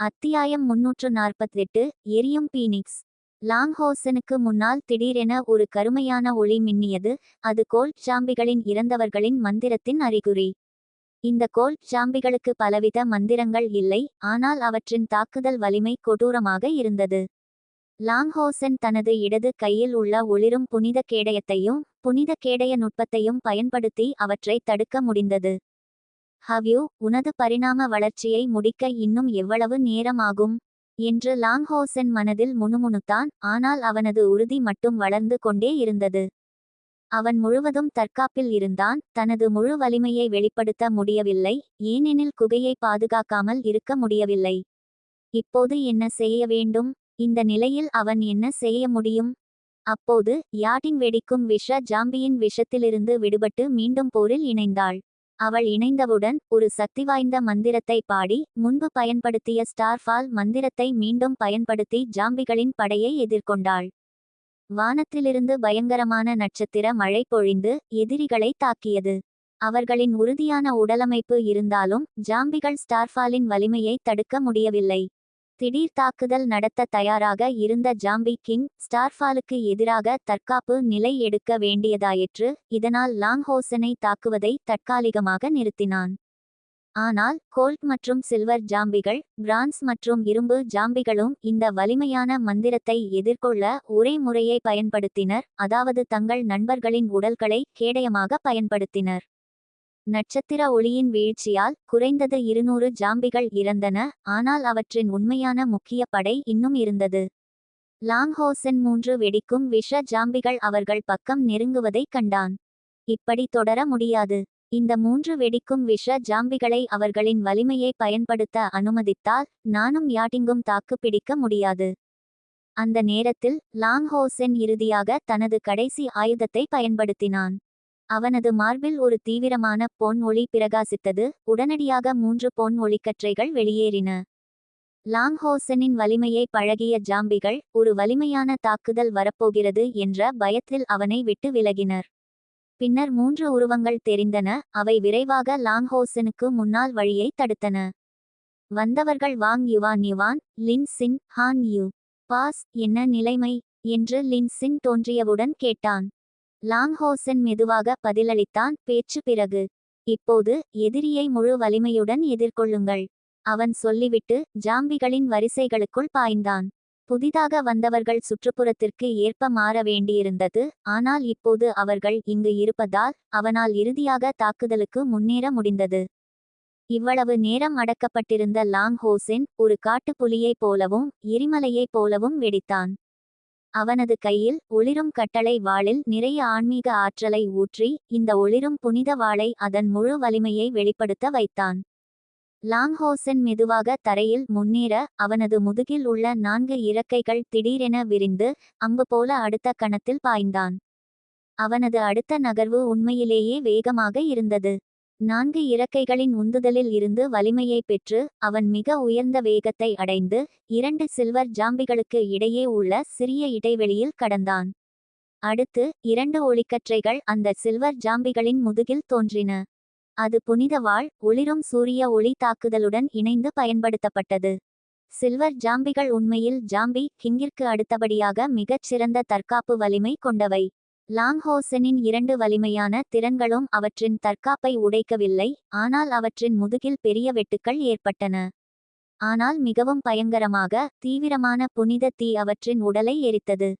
அத்தியாயம் முன்னூற்று நாற்பத்தெட்டு எரியும் பீனிக்ஸ். லாங்ஹோசனுக்கு முன்னால் திடீரென ஒரு கருமையான ஒளி மின்னியது அது கோல்ட் ஜாம்பிகளின் இறந்தவர்களின் மந்திரத்தின் அறிகுறி. இந்த கோல்ட் ஜாம்பிகளுக்கு பலவித மந்திரங்கள் இல்லை ஆனால் அவற்றின் தாக்குதல் வலிமை கொடூரமாக இருந்தது. லாங்ஹோசன் தனது இடது கையில் உள்ள ஒளிரும் புனித கேடயத்தையும் புனித கேடய நுட்பத்தையும் பயன்படுத்தி அவற்றை தடுக்க முடிந்தது. ஹவ்யூ உனது பரிணாம வளர்ச்சியை முடிக்க இன்னும் எவ்வளவு நேரமாகும்? என்று லாங்ஹோசன் மனதில் முணுமுணுத்தான் ஆனால் அவனது உறுதி மட்டும் வளர்ந்து கொண்டே இருந்தது. அவன் முழுவதும் தற்காப்பில் இருந்தான் தனது முழு வலிமையை வெளிப்படுத்த முடியவில்லை ஏனெனில் குகையை பாதுகாக்காமல் இருக்க முடியவில்லை. இப்போது என்ன செய்ய வேண்டும்? இந்த நிலையில் அவன் என்ன செய்ய முடியும்? அப்போது யாட்டிங் வெடிக்கும் விஷ ஜாம்பியின் விஷத்திலிருந்து விடுபட்டு மீண்டும் போரில் இணைந்தாள். அவள் இணைந்தவுடன் ஒரு சக்திவாய்ந்த மந்திரத்தை பாடி முன்பு பயன்படுத்திய ஸ்டார்ஃபால் மந்திரத்தை மீண்டும் பயன்படுத்தி ஜாம்பிகளின் படையை எதிர்கொண்டாள். வானத்திலிருந்து பயங்கரமான நட்சத்திர மழை பொழிந்து எதிரிகளை தாக்கியது. அவர்களின் உறுதியான உடலமைப்பு இருந்தாலும் ஜாம்பிகள் ஸ்டார்ஃபாலின் வலிமையை தடுக்க முடியவில்லை. திடீர் தாக்குதல் நடத்த தயாராக இருந்த ஜாம்பி கிங் ஸ்டார்ஃபாலுக்கு எதிராக தற்காப்பு நிலை எடுக்க வேண்டியதாயிற்று. இதனால் லாங்ஹோசனை தாக்குவதை தற்காலிகமாக நிறுத்தினான். ஆனால் கோல்ட் மற்றும் சில்வர் ஜாம்பிகள் பிரான்ஸ் மற்றும் இரும்பு ஜாம்பிகளும் இந்த வலிமையான மந்திரத்தை எதிர்கொள்ள ஒரே முறையை பயன்படுத்தினர். அதாவது தங்கள் நண்பர்களின் உடல்களை கேடயமாக பயன்படுத்தினர். நட்சத்திர ஒளியின் வீழ்ச்சியால் குறைந்தது இருநூறு ஜாம்பிகள் இறந்தன ஆனால் அவற்றின் உண்மையான முக்கிய படை இன்னும் இருந்தது. லாங்ஹோசன் மூன்று வெடிக்கும் விஷ ஜாம்பிகள் அவர்கள் பக்கம் நெருங்குவதைக் கண்டான். இப்படி தொடர முடியாது. இந்த மூன்று வெடிக்கும் விஷ ஜாம்பிகளை அவர்களின் வலிமையை பயன்படுத்த அனுமதித்தால் நானும் யாட்டிங்கும் தாக்குப்பிடிக்க முடியாது. அந்த நேரத்தில் லாங்ஹோசென் இறுதியாக தனது கடைசி ஆயுதத்தை பயன்படுத்தினான். அவனது மார்பில் ஒரு தீவிரமான பொன் ஒளி பிரகாசித்தது. உடனடியாக மூன்று பொன் ஒளிக்கற்றைகள் வெளியேறின. லாங்ஹோசனின் வலிமையை பழகிய ஜாம்பிகள் ஒரு வலிமையான தாக்குதல் வரப்போகிறது என்ற பயத்தில் அவனை விட்டு விலகினர். பின்னர் மூன்று உருவங்கள் தெரிந்தன. அவை விரைவாக லாங்ஹோசனுக்கு முன்னால் வழியை தடுத்தன. வந்தவர்கள் Wang Yuan Yuan Lin Xin Han Yu boss என்ன நிலைமை என்று லின் சின் தோன்றியவுடன் கேட்டான். லாங்ஹோசன் மெதுவாக பதிலளித்தான் பேச்சு பிறகு. இப்போது எதிரியை முழு வலிமையுடன் எதிர்கொள்ளுங்கள். அவன் சொல்லிவிட்டு ஜாம்பிகளின் வரிசைகளுக்குள் பாய்ந்தான். புதிதாக வந்தவர்கள் சுற்றுப்புறத்திற்கு ஏற்ப மாற வேண்டியிருந்தது ஆனால் இப்போது அவர்கள் இங்கு இருப்பதால் அவனால் இறுதியாக தாக்குதலுக்கு முன்னேற முடிந்தது. இவ்வளவு நேரம் அடக்கப்பட்டிருந்த லாங் ஹோசென் ஒரு காட்டுப்புலியைப் போலவும் எரிமலையைப் போலவும் வெடித்தான். அவனது கையில் ஒளிரும் கட்டளை வாளில் நிறைய ஆன்மீக ஆற்றலை ஊற்றி இந்த ஒளிரும் புனித வாளை அதன் முழு வலிமையை வெளிப்படுத்த வைத்தான். லாங்ஹோசன் மெதுவாக தரையில் முன்னேற அவனது முதுகில் உள்ள நான்கு இறக்கைகள் திடீரென விரிந்து அம்பு போல அடுத்த கணத்தில் பாய்ந்தான். அவனது அடுத்த நகர்வு உண்மையிலேயே வேகமாக இருந்தது. நான்கு இறக்கைகளின் உந்துதலில் இருந்து வலிமையை பெற்று அவன் மிக உயர்ந்த வேகத்தை அடைந்து இரண்டு சில்வர் ஜாம்பிகளுக்கு இடையே உள்ள சிறிய இடைவெளியில் கடந்தான். அடுத்து இரண்டு ஒளிக்கற்றைகள் அந்த சில்வர் ஜாம்பிகளின் முதுகில் தோன்றின. அது புனித வாழ் ஒளிரும் சூரிய ஒளி தாக்குதலுடன் இணைந்து பயன்படுத்தப்பட்டது. சில்வர் ஜாம்பிகள் உண்மையில் ஜாம்பி கிங்கிற்கு அடுத்தபடியாக மிகச் சிறந்த தற்காப்பு வலிமை கொண்டவை. லாங்ஹோசனின் இரண்டு வலிமையான திறன்களும் அவற்றின் தற்காப்பை உடைக்கவில்லை ஆனால் அவற்றின் முதுகில் பெரிய வெட்டுக்கள் ஏற்பட்டன. ஆனால் மிகவும் பயங்கரமாக தீவிரமான புனித தீ அவற்றின் உடலை எரித்தது.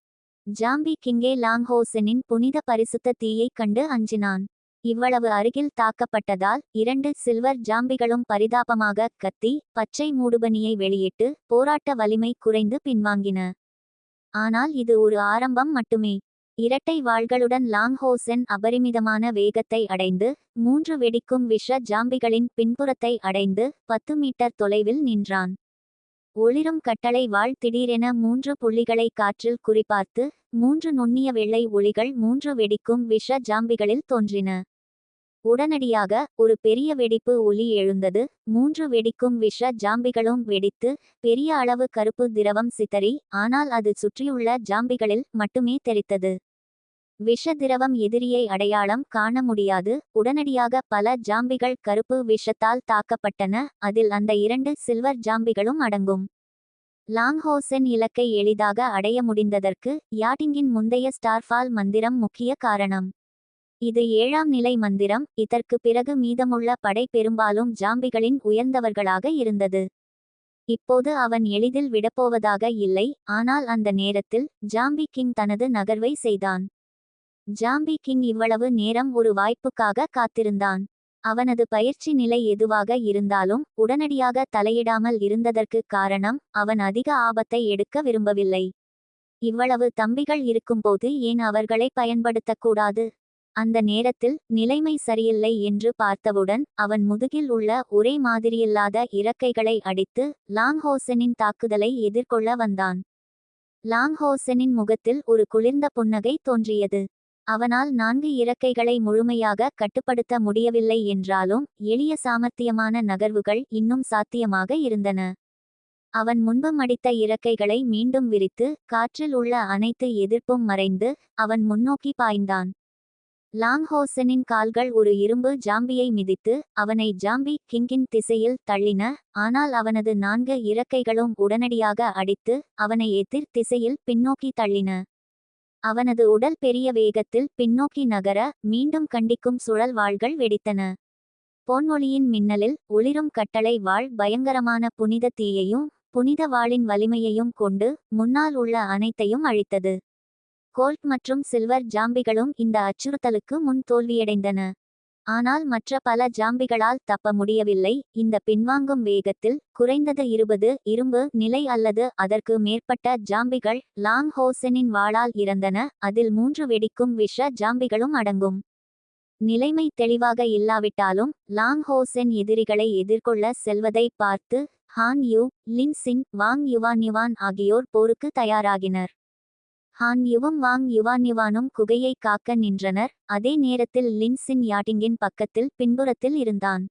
ஜாம்பி கிங்கே லாங்ஹோசனின் புனித பரிசுத்த தீயைக் கண்டு அஞ்சினான். இவ்வளவு அருகில் தாக்கப்பட்டதால் இரண்டு சில்வர் ஜாம்பிகளும் பரிதாபமாக கத்தி பச்சை மூடுபனியை வெளியிட்டு போராட்ட வலிமை குறைந்து பின்வாங்கின. ஆனால் இது ஒரு ஆரம்பம் மட்டுமே. இரட்டை வாள்களுடன் லாங்ஹோசென் அபரிமிதமான வேகத்தை அடைந்து மூன்று வெடிக்கும் விஷ ஜாம்பிகளின் பின்புறத்தை அடைந்து பத்து மீட்டர் தொலைவில் நின்றான். ஒளிரும் கட்டளை வாழ் திடீரென மூன்று புள்ளிகளை காற்றில் குறிபார்த்து மூன்று நுண்ணிய வெள்ளை ஒளிகள் மூன்று வெடிக்கும் விஷ ஜாம்பிகளில் தோன்றின. உடனடியாக ஒரு பெரிய வெடிப்பு ஒலி எழுந்தது மூன்று வெடிக்கும் விஷ ஜாம்பிகளும் வெடித்து பெரிய அளவு கருப்பு திரவம் சிதறி ஆனால் அது சுற்றியுள்ள ஜாம்பிகளில் மட்டுமே தெரித்தது விஷ திரவம் எதிரியை அடையாளம் காண முடியாது. உடனடியாக பல ஜாம்பிகள் கருப்பு விஷத்தால் தாக்கப்பட்டன. அதில் அந்த இரண்டு சில்வர் ஜாம்பிகளும் அடங்கும். லாங்ஹோசென் இலக்கை எளிதாக அடைய முடிந்ததற்கு யாட்டிங்கின் முந்தைய ஸ்டார்ஃபால் மந்திரம் முக்கிய காரணம். இது ஏழாம் நிலை மந்திரம். இதற்கு பிறகு மீதமுள்ள படை பெரும்பாலும் ஜாம்பிகளின் உயர்ந்தவர்களாக இருந்தது. இப்போது அவன் எளிதில் விடப்போவதாக இல்லை. ஆனால் அந்த நேரத்தில் ஜாம்பி கிங் தனது நகர்வை செய்தான். ஜாம்பி கிங் இவ்வளவு நேரம் ஒரு வாய்ப்புக்காக காத்திருந்தான். அவனது பயிற்சி நிலை எதுவாக இருந்தாலும் உடனடியாக தலையிடாமல் இருந்ததற்கு காரணம் அவன் அதிக ஆபத்தை எடுக்க விரும்பவில்லை. இவ்வளவு தம்பிகள் இருக்கும்போது ஏன் அவர்களை பயன்படுத்தக்கூடாது? அந்த நேரத்தில் நிலைமை சரியில்லை என்று பார்த்தவுடன் அவன் முதுகில் உள்ள ஒரே மாதிரியில்லாத இறக்கைகளை அடித்து லாங்ஹோசனின் தாக்குதலை எதிர்கொள்ள வந்தான். லாங்ஹோசனின் முகத்தில் ஒரு குளிர்ந்த புன்னகை தோன்றியது. அவனால் நான்கு இறக்கைகளை முழுமையாக கட்டுப்படுத்த முடியவில்லை என்றாலும் எளிய சாமர்த்தியமான நகர்வுகள் இன்னும் சாத்தியமாக இருந்தன. அவன் முன்பு மடித்த இறக்கைகளை மீண்டும் விரித்து காற்றில் உள்ள அனைத்து எதிர்ப்பும் மறைந்து அவன் முன்னோக்கி பாய்ந்தான். லாங்ஹோசனின் கால்கள் ஒரு இரும்பு ஜாம்பியை மிதித்து அவனை ஜாம்பி கிங்கின் திசையில் தள்ளின ஆனால் அவனது நான்கு இறக்கைகளும் உடனடியாக அடித்து அவனை எதிர் திசையில் பின்னோக்கி தள்ளின. அவனது உடல் பெரிய வேகத்தில் பின்னோக்கி நகர மீண்டும் கண்டிக்கும் சுழல் வாள்கள் வெடித்தன. பொன்மொழியின் மின்னலில் ஒளிரும் கட்டளை வாழ் பயங்கரமான புனித தீயையும் புனித வாளின் வலிமையையும் கொண்டு முன்னால் உள்ள அனைத்தையும் அழித்தது. கோல்ட் மற்றும் சில்வர் ஜாம்பிகளும் இந்த அச்சுறுத்தலுக்கு முன் தோல்வியடைந்தன. ஆனால் மற்ற பல ஜாம்பிகளால் தப்ப முடியவில்லை. இந்த பின்வாங்கும் வேகத்தில் குறைந்தது இருபது இரும்பு நிலை அல்லது அதற்கு மேற்பட்ட ஜாம்பிகள் லாங் ஹோசனின் வாளால் இறந்தன. அதில் மூன்று வெடிக்கும் விஷ ஜாம்பிகளும் அடங்கும். நிலைமை தெளிவாக இல்லாவிட்டாலும் லாங் ஹோசென் எதிரிகளை எதிர்கொள்ள செல்வதை பார்த்து Han Yu Lin Xin Wang Yuan Yuan ஆகியோர் போருக்கு தயாராகினர். ஹான் யுவும் வாங் யுவானிவானும் குகையை காக்க நின்றனர். அதே நேரத்தில் லின்சின் யாட்டிங்கின் பக்கத்தில் பின்புறத்தில் இருந்தான்.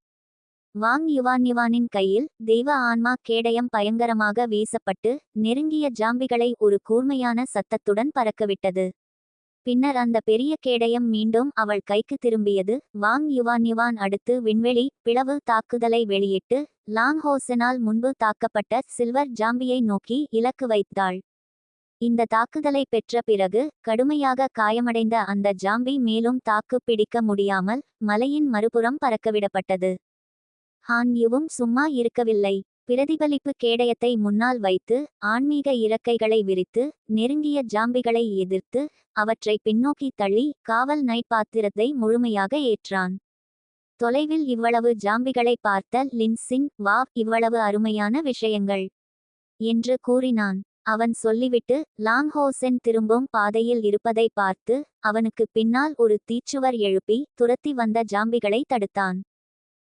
வாங் யுவானிவானின் கையில் தெய்வ ஆன்மா கேடயம் பயங்கரமாக வீசப்பட்டு நெருங்கிய ஜாம்பிகளை ஒரு கூர்மையான சத்தத்துடன் பறக்கவிட்டது. பின்னர் அந்த பெரிய கேடயம் மீண்டும் அவள் கைக்கு திரும்பியது. வாங் யுவானிவான் அடுத்து விண்வெளி பிளவு தாக்குதலை வெளியிட்டு லாங் ஹோசனால் முன்பு தாக்கப்பட்ட சில்வர் ஜாம்பியை நோக்கி இலக்கு வைத்தாள். இந்த தாக்குதலை பெற்ற பிறகு கடுமையாக காயமடைந்த அந்த ஜாம்பி மேலும் தாக்கு பிடிக்க முடியாமல் மலையின் மறுபுறம் பறக்கவிடப்பட்டது. ஹான் யுவும் சும்மா இருக்கவில்லை. பிரதிபலிப்பு கேடயத்தை முன்னால் வைத்து ஆன்மீக இறக்கைகளை விரித்து நெருங்கிய ஜாம்பிகளை எதிர்த்து அவற்றை பின்னோக்கி தள்ளி காவல் நைட் பாத்திரத்தை முழுமையாக ஏற்றான். தொலைவில் இவ்வளவு ஜாம்பிகளை பார்த்த லின்சின் வா இவ்வளவு அருமையான விஷயங்கள்! என்று கூறினான். அவன் சொல்லிவிட்டு லாங்ஹோசென் திரும்பும் பாதையில் இருப்பதை பார்த்து அவனுக்கு பின்னால் ஒரு தீச்சுவர் எழுப்பி துரத்தி வந்த ஜாம்பிகளை தடுத்தான்.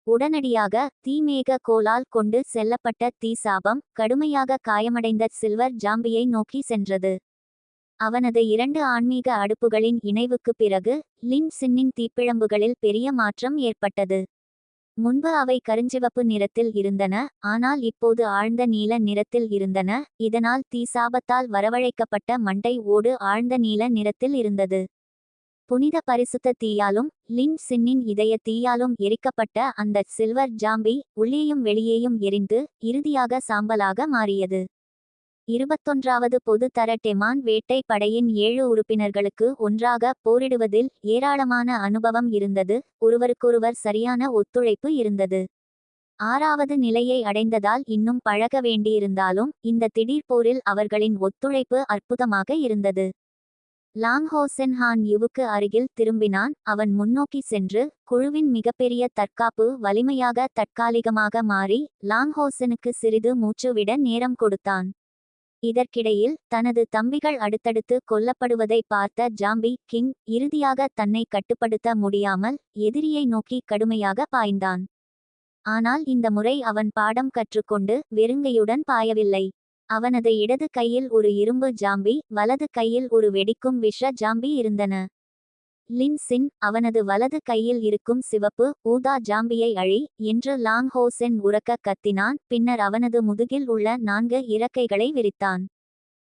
உடனடியாக தீமேக கோலால் கொண்டு செல்லப்பட்ட தீ சாபம் கடுமையாக காயமடைந்த சில்வர் ஜாம்பியை நோக்கி சென்றது. அவனது இரண்டு ஆன்மீக அடுப்புகளின் இணைவுக்கு பிறகு லின் சின்னின் தீப்பிழம்புகளில் பெரிய மாற்றம் ஏற்பட்டது. முன்பு அவை கருஞ்சிவப்பு நிறத்தில் இருந்தன ஆனால் இப்போது ஆழ்ந்த நீல நிறத்தில் இருந்தன இதனால் தீசாபத்தால் வரவழைக்கப்பட்ட மண்டை ஓடு ஆழ்ந்த நீல நிறத்தில் இருந்தது. புனித பரிசுத்த தீயாலும் லின் சின்னின் இதய தீயாலும் எரிக்கப்பட்ட அந்த சில்வர் ஜாம்பி உள்ளேயும் வெளியேயும் எரிந்து இறுதியாக சாம்பலாக மாறியது. இருபத்தொன்றாவது பொது தர டெமான் வேட்டை படையின் ஏழு உறுப்பினர்களுக்கு ஒன்றாக போரிடுவதில் ஏராளமான அனுபவம் இருந்தது ஒருவருக்கொருவர் சரியான ஒத்துழைப்பு இருந்தது. ஆறாவது நிலையை அடைந்ததால் இன்னும் பழக வேண்டியிருந்தாலும் இந்த திடீர் போரில் அவர்களின் ஒத்துழைப்பு அற்புதமாக இருந்தது. லாங்ஹோசென் ஹான் யுவுக்கு அருகில் திரும்பினான் அவன் முன்னோக்கி சென்று குழுவின் மிகப்பெரிய தற்காப்பு வலிமையாக தற்காலிகமாக மாறி லாங்ஹோசனுக்கு சிறிது மூச்சுவிட நேரம் கொடுத்தான். இதற்கிடையில் தனது தம்பிகள் அடுத்தடுத்து கொல்லப்படுவதை பார்த்த ஜாம்பி கிங் இறுதியாக தன்னை கட்டுப்படுத்த முடியாமல் எதிரியை நோக்கி கடுமையாக பாய்ந்தான். ஆனால் இந்த முறை அவன் பாடம் கற்றுக்கொண்டு வெறுங்கையுடன் பாயவில்லை. அவனது இடது கையில் ஒரு இரும்பு ஜாம்பி வலது கையில் ஒரு வெடிக்கும் விஷ ஜாம்பி இருந்தன. லின்சின் அவனது வலது கையில் இருக்கும் சிவப்பு ஊதா ஜாம்பியை அழி என்று லாங் ஹோசென் உறக்க கத்தினான் பின்னர் அவனது முதுகில் உள்ள நான்கு இறக்கைகளை விரித்தான்.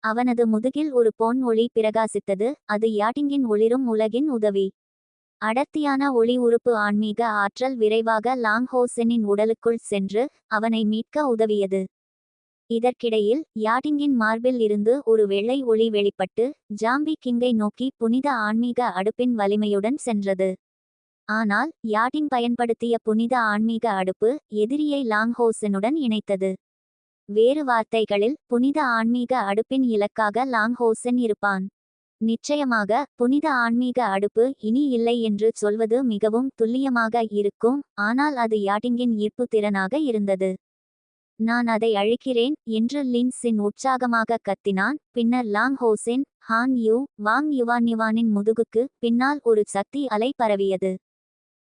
அவனது முதுகில் ஒரு பொன் ஒளி பிரகாசித்தது அது யாட்டிங்கின் ஒளிரும் உலகின் உதவி. அடர்த்தியான ஒளி உறுப்பு ஆன்மீக ஆற்றல் விரைவாக லாங்ஹோசெனின் உடலுக்குள் சென்று அவனை மீட்க உதவியது. இதற்கிடையில் யாட்டிங்கின் மார்பில் இருந்து ஒரு வெள்ளை ஒளி வெளிப்பட்டு ஜாம்பி கிங்கை நோக்கி புனித ஆன்மீக அடுப்பின் வலிமையுடன் சென்றது. ஆனால் யாட்டிங் பயன்படுத்திய புனித ஆன்மீக அடுப்பு எதிரியை லாங்ஹோசனுடன் இணைத்தது. வேறு வார்த்தைகளில் புனித ஆன்மீக அடுப்பின் இலக்காக லாங்ஹோசன் இருப்பான். நிச்சயமாக புனித ஆன்மீக அடுப்பு இனி இல்லை என்று சொல்வது மிகவும் துல்லியமாக இருக்கும் ஆனால் அது யாட்டிங்கின் ஈர்ப்பு திறனாக இருந்தது. நான் அதை அழிக்கிறேன் என்று லின்சின் உற்சாகமாக கத்தினான். பின்னர் Long Hosen Han Yu Wang Yuan யுவானின் முதுகுக்கு பின்னால் ஒரு சக்தி அலை பரவியது.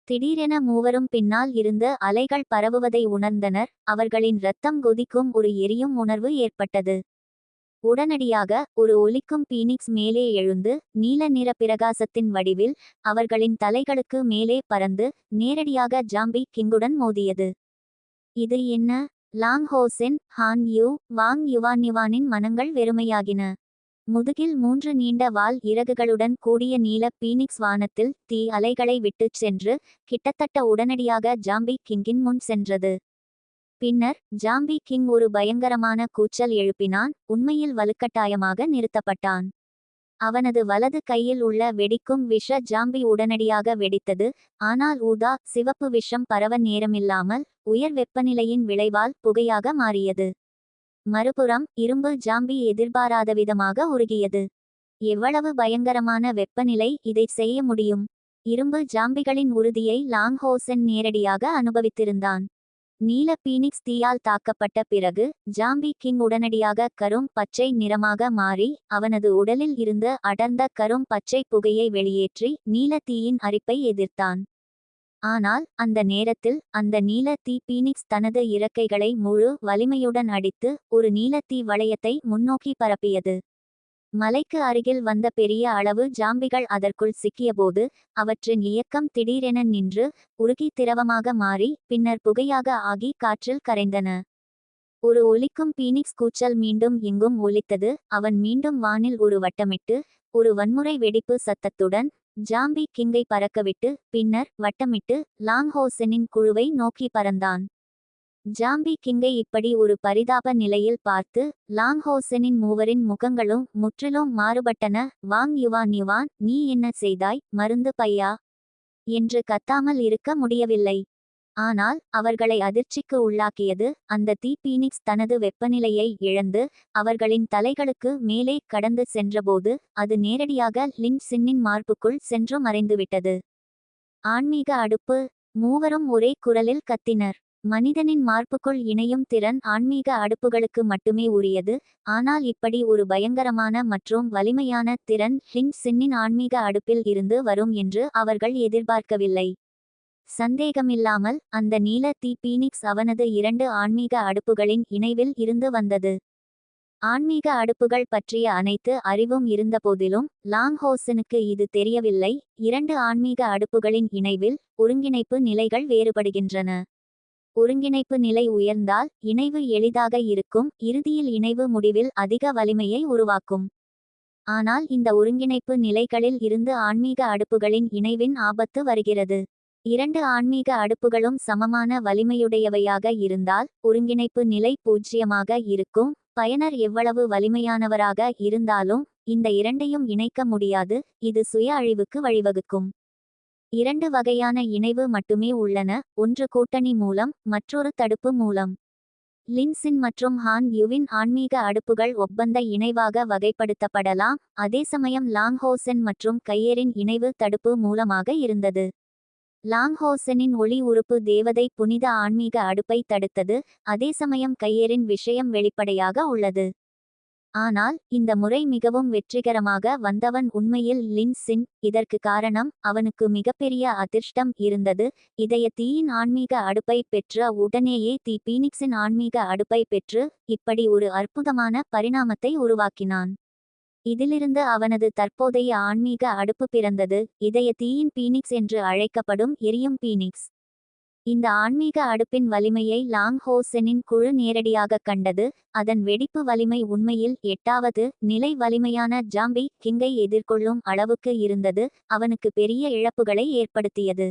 திடீரென மூவரும் பின்னால் இருந்து அலைகள் பரவுவதை உணர்ந்தனர். அவர்களின் இரத்தம் கொதிக்கும் ஒரு எரியும் உணர்வு ஏற்பட்டது. உடனடியாக ஒரு ஒலிக்கும் பீனிக்ஸ் மேலே எழுந்து நீல நிற பிரகாசத்தின் வடிவில் அவர்களின் தலைகளுக்கு மேலே பறந்து நேரடியாக ஜாம்பி கிங்குடன் மோதியது. இது என்ன? Long Hosen Han Yu Wang Yuan மனங்கள் வெறுமையாகின. முதுகில் மூன்று நீண்ட வால் இறகுகளுடன் கூடிய நீல பீனிக்ஸ் வானத்தில் தீ அலைகளை விட்டுச் சென்று கிட்டத்தட்ட உடனடியாக ஜாம்பி கிங்கின் முன் சென்றது. பின்னர் ஜாம்பி கிங் ஒரு பயங்கரமான கூச்சல் எழுப்பினான் உண்மையில் வலுக்கட்டாயமாக நிறுத்தப்பட்டான். அவனது வலது கையில் உள்ள வெடிக்கும் விஷ ஜாம்பி உடனடியாக வெடித்தது. ஆனால் ஊதா சிவப்பு விஷம் பரவ நேரமில்லாமல் உயர் வெப்பநிலையின் விளைவால் புகையாக மாறியது. மறுபுறம் இரும்பு ஜாம்பி எதிர்பாராத விதமாக உருகியது. எவ்வளவு பயங்கரமான வெப்பநிலை இதை செய்ய முடியும்? இரும்பு ஜாம்பிகளின் உறுதியை லாங்ஹோசன் நேரடியாக அனுபவித்திருந்தான். நீல பீனிக்ஸ் தீயால் தாக்கப்பட்ட பிறகு ஜாம்பி கிங் உடனடியாக கரும் பச்சை நிறமாக மாறி அவனது உடலில் இருந்து அடர்ந்த கரும் பச்சை புகையை வெளியேற்றி நீல தீயின் அரிப்பை எதிர்த்தான். ஆனால் அந்த நேரத்தில் அந்த நீல தீ பீனிக்ஸ் தனது இறக்கைகளை முழு வலிமையுடன் அடித்து ஒரு நீலத்தீ வளையத்தை முன்னோக்கி பரப்பியது. மலைக்கு அருகில் வந்த பெரிய அளவு ஜாம்பிகள் அதற்குள் சிக்கியபோது அவற்றின் இயக்கம் திடீரென நின்று உருகி திரவமாக மாறி பின்னர் புகையாக ஆகி காற்றில் கரைந்தன. ஒரு ஒலிக்கும் பீனிக்ஸ் கூச்சல் மீண்டும் எங்கும் ஒலித்தது அவன் மீண்டும் வானில் ஒரு வட்டமிட்டு ஒரு வன்முறை வெடிப்பு சத்தத்துடன் ஜாம்பி கிங்கை பறக்கவிட்டு பின்னர் வட்டமிட்டு லாங்ஹோசனின் குழுவை நோக்கி பறந்தான். ஜாம்பி கிங்கை இப்படி ஒரு பரிதாப நிலையில் பார்த்து லாங்ஹோசனின் மூவரின் முகங்களும் முற்றிலும் மாறுபட்டன. வாங் யுவான் யுவான் நீ என்ன செய்தாய்? மருந்து பையா என்று கத்தாமல் இருக்க முடியவில்லை. ஆனால் அவர்களை அதிர்ச்சிக்கு உள்ளாக்கியது அந்த தீ பீனிக்ஸ் தனது வெப்பநிலையை இழந்து அவர்களின் தலைகளுக்கு மேலே கடந்து சென்றபோது அது நேரடியாக லின் சின்னின் மார்புக்குள் சென்று மறைந்துவிட்டது. ஆன்மீக அடுப்பு மூவரும் ஒரே குரலில் கத்தினர். மனிதனின் மார்புக்குள் இணையும் திறன் ஆன்மீக அடுப்புகளுக்கு மட்டுமே உரியது ஆனால் இப்படி ஒரு பயங்கரமான மற்றும் வலிமையான திறன் ஹின் சின்னின் ஆன்மீக அடுப்பில் இருந்து வரும் என்று அவர்கள் எதிர்பார்க்கவில்லை. சந்தேகமில்லாமல் அந்த நீல தீ பீனிக்ஸ் அவனது இரண்டு ஆன்மீக அடுப்புகளின் இணைவில் இருந்து வந்தது. ஆன்மீக அடுப்புகள் பற்றிய அனைத்து அறிவும் இருந்தபோதிலும் லாங்ஹோசனுக்கு இது தெரியவில்லை இரண்டு ஆன்மீக அடுப்புகளின் இணைவில் ஒருங்கிணைப்பு நிலைகள் வேறுபடுகின்றன. ஒருங்கிணைப்பு நிலை உயர்ந்தால் இணைவு எளிதாக இருக்கும் இறுதியில் இணைவு முடிவில் அதிக வலிமையை உருவாக்கும். ஆனால் இந்த ஒருங்கிணைப்பு நிலைகளில் இருந்து ஆன்மீக அடுப்புகளின் இணைவின் ஆபத்து வருகிறது. இரண்டு ஆன்மீக அடுப்புகளும் சமமான வலிமையுடையவையாக இருந்தால் ஒருங்கிணைப்பு நிலை பூஜ்ஜியமாக இருக்கும் பயனர் எவ்வளவு வலிமையானவராக இருந்தாலும் இந்த இரண்டையும் இணைக்க முடியாது இது சுய அழிவுக்கு வழிவகுக்கும். இரண்டு வகையான இணைவு மட்டுமே உள்ளன. ஒன்று கூட்டணி மூலம் மற்றொரு தடுப்பு மூலம். லின்சின் மற்றும் ஹான் யுவின் ஆன்மீக அடுப்புகள் ஒப்பந்த இணைவாக வகைப்படுத்தப்படலாம். அதே சமயம் லாங்ஹோசன் மற்றும் கையேரின் இணைவு தடுப்பு மூலமாக இருந்தது. லாங்ஹோசனின் ஒளி உறுப்பு தேவதை புனித ஆன்மீக அடுப்பை தடுத்தது. அதே சமயம் கையேரின் விஷயம் வெளிப்படையாக உள்ளது. ஆனால் இந்த முறை மிகவும் வெற்றிகரமாக வந்தவன் உண்மையில் லின்சின் இதற்கு காரணம் அவனுக்கு மிகப்பெரிய அதிர்ஷ்டம் இருந்தது. இதய தீயின் ஆன்மீக அடுப்பை பெற்ற உடனேயே தி பீனிக்ஸின் ஆன்மீக அடுப்பை பெற்று இப்படி ஒரு அற்புதமான பரிணாமத்தை உருவாக்கினான். இதிலிருந்து அவனது தற்போதைய ஆன்மீக அடுப்பு பிறந்தது. இதய தீயின் பீனிக்ஸ் என்று அழைக்கப்படும் எரியும் பீனிக்ஸ். இந்த ஆன்மீக அடுப்பின் வலிமையை லாங் ஹோசெனின் குழு நேரடியாகக் கண்டது. அதன் வெடிப்பு வலிமை உண்மையில் எட்டாவது. நிலை வலிமையான ஜாம்பி கிங்கை எதிர்கொள்ளும் அளவுக்கு இருந்தது. அவனுக்கு பெரிய இழப்புகளை ஏற்படுத்தியது.